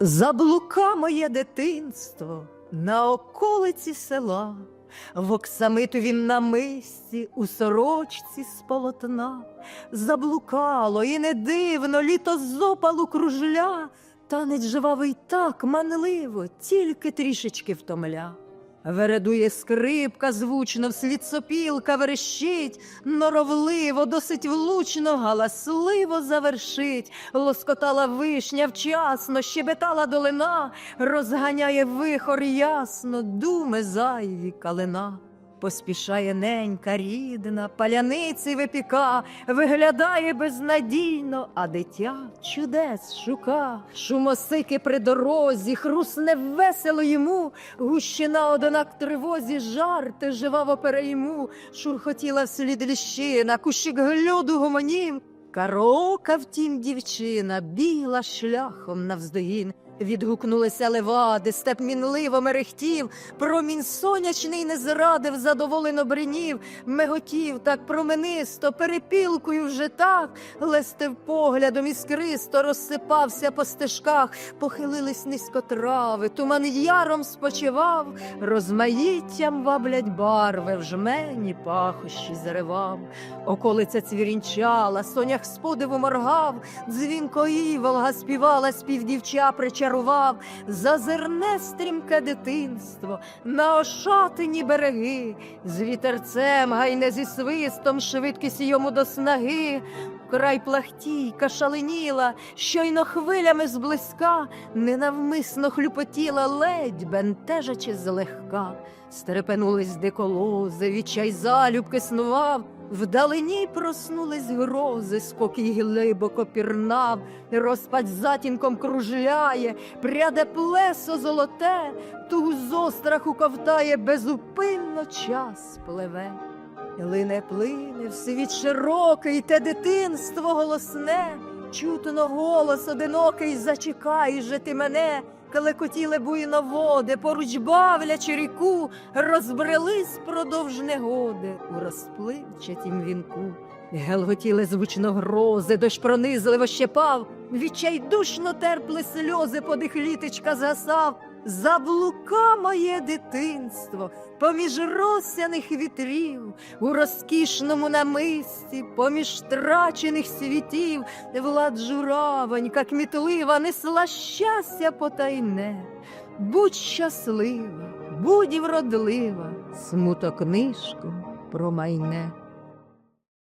Заблука моє дитинство на околиці села, в оксамитовім намисті у сорочці з полотна, заблукало і не дивно літо з опалу кружля, танець жвавий так манливо, тільки трішечки втомля. Вередує скрипка звучно, вслід сопілка верещить, норовливо, досить влучно, галасливо завершить, лоскотала вишня вчасно, щебетала долина, розганяє вихор ясно, думи зайві калина. Поспішає ненька рідна, паляниці випіка, виглядає безнадійно, а дитя чудес шука. Шумосики при дорозі, хрусне весело йому, гущина одинак тривозі, жарти живаво перейму, шурхотіла вслід ліщина, кущик глюду гомонів. Караока, втім, дівчина, біла шляхом навздогін. Відгукнулися левади, степ мінливо мерехтів, промінь сонячний не зрадив, задоволено бринів, меготів так променисто, перепілкою вже так, лестив поглядом іскристо, розсипався по стежках, похилились низько трави, туман яром спочивав, розмаїттям ваблять барви, в жмені пахощі заривав, околиця цвірінчала, сонях з подиву моргав, дзвінко іволга співала, співдівча причарував, зазирне стрімке дитинство, на ошатині береги, з вітерцем гайне зі свистом, швидкість йому до снаги. Край плахтійка шаленіла, щойно хвилями зблизька, ненавмисно хлюпотіла, ледь бентежачи злегка. Стерепенулись диколози, відчай залюбки снував, вдалині проснулись грози, спокій глибоко пірнав, розпад затінком кружляє, пряде плесо золоте, тугу з остраху ковтає, безупинно час пливе. Лине плине в світ широкий, те дитинство голосне, чутно голос одинокий, зачекай же ти мене, клекотіли буйно води, поруч бавлячи ріку, розбрелись продовж негоди у розпливчатім вінку. Гелготіли звучно грози, дощ пронизливо щепав, відчайдушно терпли сльози, подих літечка згасав. Заблука моє дитинство, поміж росяних вітрів, у розкішному намисті, поміж трачених світів, влад журавонька кмітлива несла щастя потайне. Будь щаслива, будь вродлива, смуток книжку промайне.